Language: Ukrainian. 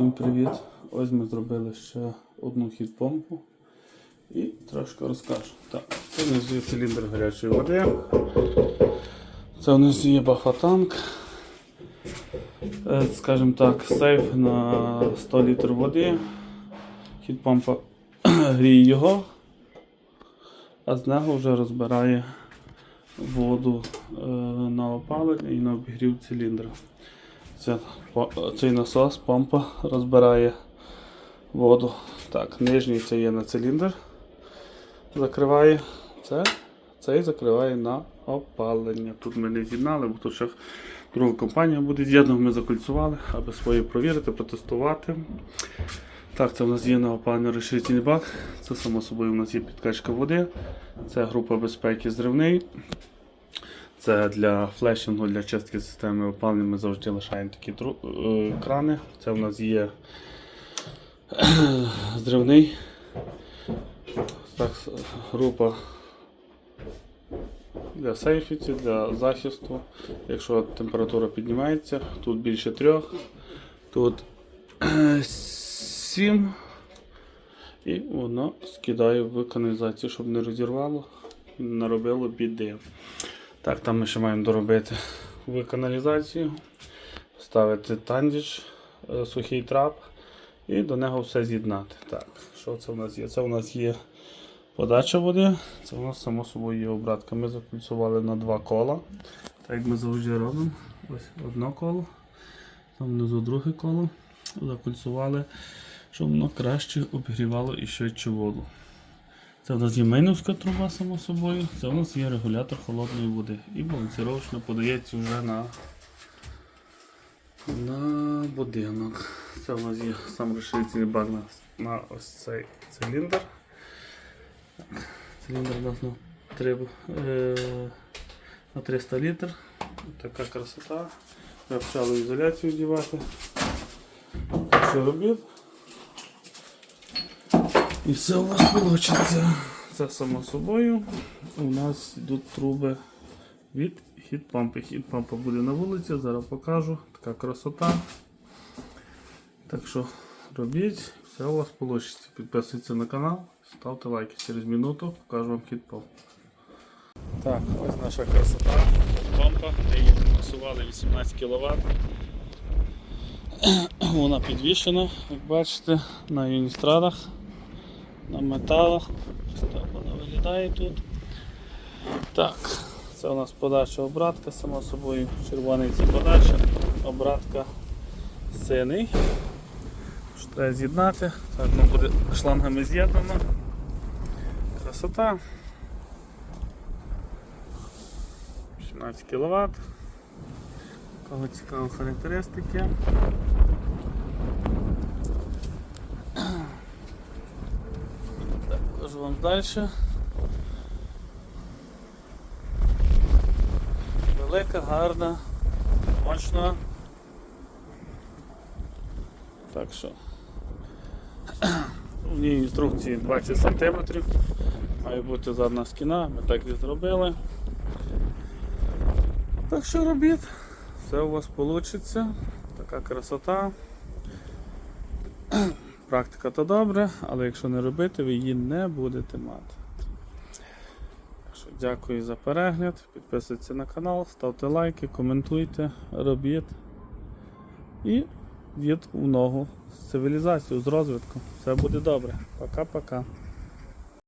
Всім привіт! Ось ми зробили ще одну хід-помпу і трошки розкажу. Так, це у нас є циліндр гарячої води. Це у нас є бафатанк. Е, Скажімо так, сейф на 100 літрів води. Хід-помпа гріє його, а з нього вже розбирає воду е, на опалення і на обігрів циліндра. Це, цей насос, помпа розбирає воду. Так, нижній це є на циліндр. Закриває. Це, цей закриває на опалення. Тут ми не з'єднали, бо тут ще друга компанія буде з'єднана, ми закольцювали, аби свої провірити, протестувати. Так, це у нас є на опалення розширительний бак. Це само собою у нас є підкачка води. Це група безпеки зривний. Це для флешингу, для чистки системи опалення ми завжди лишаємо такі е, крани. Це у нас є зривний. Так, група для сейфіці, для захисту. Якщо температура піднімається, тут більше трьох, тут сім. І воно скидає в каналізацію, щоб не розірвало і не наробило біди. Так, там ми ще маємо доробити в каналізацію, ставити тандіж, е, сухий трап і до нього все з'єднати. Так, що це у нас є? Це у нас є подача води, це у нас само собою є обратка. Ми закульцували на два кола. Так як ми завжди робимо. Ось одне коло, там внизу друге коло. Закульцували, щоб воно краще обігрівало і швидше воду. Це в нас є мейновська труба, само собою. Це у нас є регулятор холодної води. І балансировочно подається вже на, на будинок. Це у нас є сам розширительний бак на, на ось цей циліндр. Циліндр у нас на, 3, е, на 300 літр. Така красота. Ми почали ізоляцію вдівати. Що робив. І все у нас вийде. Це само собою. У нас йдуть труби від хід-пампи. Хід-пампа буде на вулиці, зараз покажу. Така красота. Так що робіть, все у вас вийде. Підписуйтесь на канал, ставте лайки через минуту, покажу вам хід-памп. Так, ось наша красота. Помпа, ми її фінансували 18 кВт. Вона підвішена, як бачите, на юністрадах на металах. Ось вона виглядає тут. Так, це у нас подача обратка, само собою червоний це подача, обратка синий. Що треба з'єднати. Так, воно буде шлангами з'єднано. Красота. 17 кВт. Кого цікаві характеристики. Вам далі. Велика, гарна, мощна. Так що в ній інструкції 20 см. Має бути задна стіна, ми так і зробили. Так що робіть, все у вас вийде. Така красота. Практика то добре, але якщо не робити, ви її не будете мати. Так що дякую за перегляд, підписуйтесь на канал, ставте лайки, коментуйте, робіть. І від в ногу з цивілізацією, з розвитком. Все буде добре. Пока-пока.